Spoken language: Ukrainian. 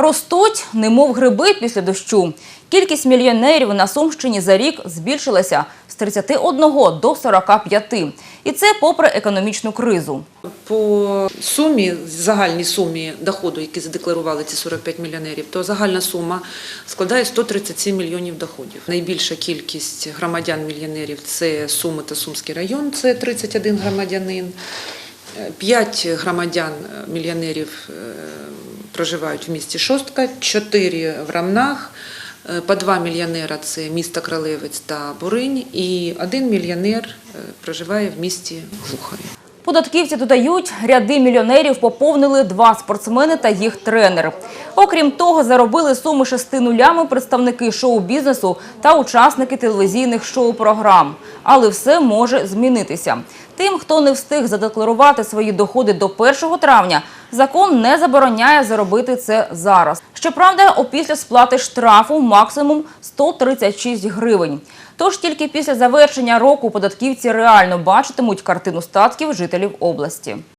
Ростуть, немов гриби після дощу. Кількість мільйонерів на Сумщині за рік збільшилася з 31 до 45. І це попри економічну кризу. По сумі, загальній сумі доходу, які задекларували ці 45 мільйонерів, то загальна сума складає 137 мільйонів доходів. Найбільша кількість громадян-мільйонерів це Суми та Сумський район, це 31 громадянин. П'ять громадян-мільйонерів е, проживають в місті Шостка, чотири в Рамнах, е, по два мільйонера це місто Кролевець та Буринь, і один мільйонер е, проживає в місті Глухові. Податківці додають, ряди мільйонерів поповнили два спортсмени та їх тренер. Окрім того, заробили суми шести нулями представники шоу-бізнесу та учасники телевізійних шоу-програм. Але все може змінитися. Тим, хто не встиг задекларувати свої доходи до 1 травня, закон не забороняє заробити це зараз. Щоправда, опісля сплати штрафу максимум 136 гривень. Тож тільки після завершення року податківці реально бачитимуть картину статків жителів області.